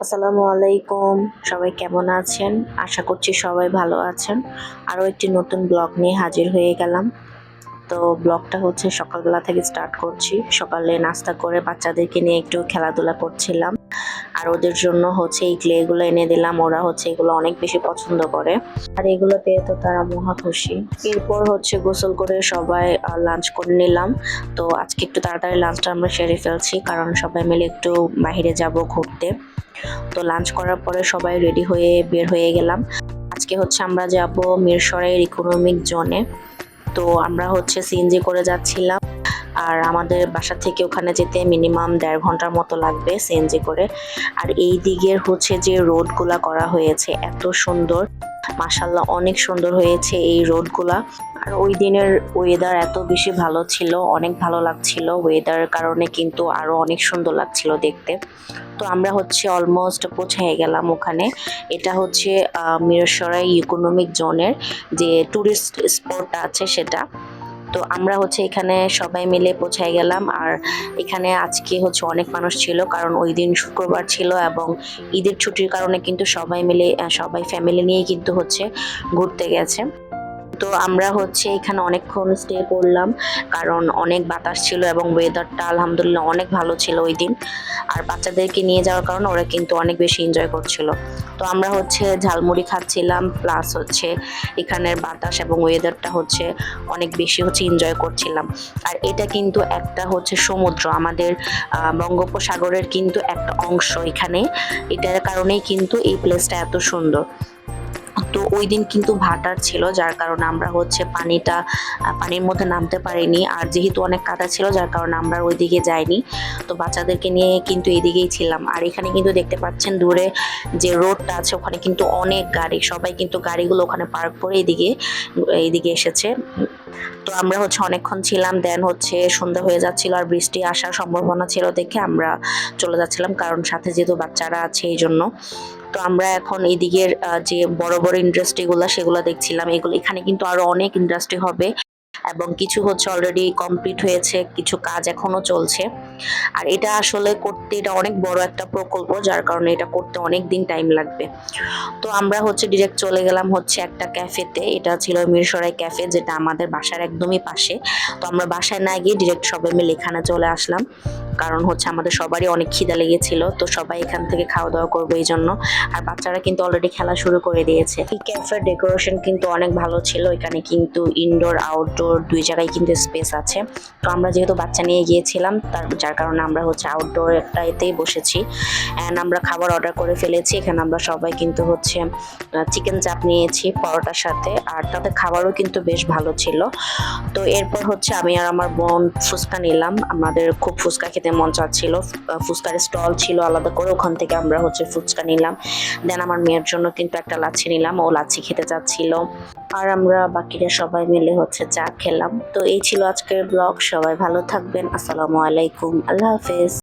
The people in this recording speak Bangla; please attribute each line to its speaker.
Speaker 1: আসসালামু আলাইকুম। সবাই কেমন আছেন? আশা করছি সবাই ভালো আছেন। আরও একটি নতুন ব্লগ নিয়ে হাজির হয়ে গেলাম। তো ব্লগটা হচ্ছে সকালবেলা থেকে স্টার্ট করছি। সকালে নাস্তা করে বাচ্চাদেরকে নিয়ে একটু খেলাধুলা করছিলাম। আর ওদের জন্য হচ্ছে এই ক্লেগুলো এনে দিলাম। ওরা হচ্ছে এগুলো অনেক বেশি পছন্দ করে। আর এগুলো পেয়ে তো তারা মহা খুশি। এরপর হচ্ছে গোসল করে সবাই লাঞ্চ করে নিলাম। তো আজকে একটু তাড়াতাড়ি লাঞ্চটা আমরা সেরে ফেলছি। কারণ সবাই মিলে একটু বাইরে যাব ঘুরতে। তো লাঞ্চ করার পরে সবাই রেডি হয়ে বের হয়ে গেলাম। আজকে হচ্ছে আমরা যাব মিরসরাইয়ের ইকোনমিক জোনে তো আমরা হচ্ছে সিএনজি করে যাচ্ছিলাম। আর আমাদের বাসা থেকে ওখানে যেতে মিনিমাম দেড় ঘণ্টার মতো লাগবে সিএনজি করে। আর এই দিকের হচ্ছে যে রোডগুলা করা হয়েছে, এত সুন্দর। মাসাল্লাহ অনেক সুন্দর হয়েছে এই রোডগুলা। আর ওই দিনের ওয়েদার এত বেশি ভালো ছিল, অনেক ভালো লাগছিল ওয়েদার কারণে কিন্তু আরও অনেক সুন্দর লাগছিল দেখতে। তো আমরা হচ্ছে অলমোস্ট পৌঁছে গেলাম ওখানে। এটা হচ্ছে মিরসরাই ইকোনমিক জোনের যে ট্যুরিস্ট স্পট আছে সেটা। তো আমরা হচ্ছে এখানে সবাই মিলে পৌঁছায় গেলাম। আর এখানে আজকে হচ্ছে অনেক মানুষ ছিল, কারণ ওই দিন শুক্রবার ছিল এবং ঈদের ছুটির কারণে কিন্তু সবাই মিলে সবাই ফ্যামিলি নিয়ে কিন্তু হচ্ছে ঘুরতে গেছে। তো আমরা হচ্ছে এখানে অনেকক্ষণ স্টে করলাম কারণ অনেক বাতাস ছিল এবং ওয়েদারটা আলহামদুলিল্লাহ অনেক ভালো ছিল ওই দিন। আর বাচ্চাদেরকে নিয়ে যাওয়ার কারণে ওরা কিন্তু অনেক বেশি এনজয় করছিল। তো আমরা হচ্ছে ঝালমুড়ি খাচ্ছিলাম প্লাস হচ্ছে এখানের বাতাস এবং ওয়েদারটা হচ্ছে অনেক বেশি হচ্ছে এনজয় করছিলাম। আর এটা কিন্তু একটা হচ্ছে সমুদ্র, আমাদের বঙ্গোপসাগরের কিন্তু একটা অংশ এখানে। এটার কারণেই কিন্তু এই প্লেসটা এত সুন্দর। তো ওই দিন কিন্তু ভাটার ছিল, যার কারণে আমরা হচ্ছে পানিটা পানির মধ্যে নামতে পারিনি। আর যেহেতু অনেক কাদা ছিল, যার কারণে আমরা ওই দিকে যাইনি। তো বাচ্চাদেরকে নিয়ে কিন্তু এদিকেই ছিলাম। আর এখানে কিন্তু দেখতে পাচ্ছেন দূরে যে রোডটা আছে, ওখানে কিন্তু অনেক গাড়ি, সবাই কিন্তু গাড়িগুলো ওখানে পার্ক করে এদিকে এইদিকে এসেছে। তো আমরা হচ্ছে অনেকক্ষণ ছিলাম, দেন হচ্ছে সন্ধ্যা হয়ে যাচ্ছিল আর বৃষ্টি আসার সম্ভাবনা ছিল দেখে আমরা চলে যাচ্ছিলাম, কারণ সাথে যেহেতু বাচ্চারা আছে, এই জন্য। তো আমরা এখন এদিকের যে বড় বড় ইন্ডাস্ট্রিগুলো সেগুলো দেখছিলাম। এগুলো, এখানে কিন্তু আরও অনেক ইন্ডাস্ট্রি হবে। এবং কিছু হচ্ছে অলরেডি কমপ্লিট হয়েছে, কিছু কাজ এখনও চলছে। আর এটা আসলে করতে এটা অনেক বড় একটা প্রকল্প, যার কারণে এটা করতে অনেক দিন টাইম লাগবে। তো আমরা হচ্ছে ডিরেক্ট চলে গেলাম হচ্ছে একটা ক্যাফেতে এটা ছিল মিরসরাই ক্যাফে যেটা আমাদের বাসার একদমই পাশে। তো আমরা বাসায় না গিয়ে ডিরেক্ট সবাই মিলে এখানে চলে আসলাম। কারণ হচ্ছে আমাদের সবারই অনেক খিদা লেগেছিল, তো সবাই এখান থেকে খাওয়া দাওয়া করবে এই জন্য। আর বাচ্চারা কিন্তু অলরেডি খেলা শুরু করে দিয়েছে। এই ক্যাফের ডেকোরেশন কিন্তু অনেক ভালো ছিল, এখানে কিন্তু ইনডোর আউটডোর দুই জায়গায় কিন্তু স্পেস আছে। তো আমরা যেহেতু বাচ্চা নিয়ে গিয়েছিলাম, তার যার কারণে আমরা হচ্ছে আউটডোর একটাতেই বসেছি। অ্যান্ড আমরা খাবার অর্ডার করে ফেলেছি, এখানে আমরা সবাই কিন্তু হচ্ছে চিকেন চাপ নিয়েছি পরোটার সাথে। আর তাদের খাবারও কিন্তু বেশ ভালো ছিল। তো এরপর হচ্ছে আমি আর আমার বোন ফুচকা নিলাম। আমাদের খুব ফুচকা খেতে মন চাচ্ছিল। ফুচকার স্টল ছিল আলাদা করে, ওখান থেকে আমরা হচ্ছে ফুচকা নিলাম। দেন আমার মেয়ের জন্য কিন্তু একটা লাচ্ছি নিলাম। ও লাচ্ছি খেতে চাচ্ছিল। আর আমরা বাকিরা সবাই মিলে হচ্ছে চা খেলাম। তো এই ছিল আজকের ব্লগ, সবাই ভালো থাকবেন, আসসালামু আলাইকুম, আল্লাহ হাফেজ।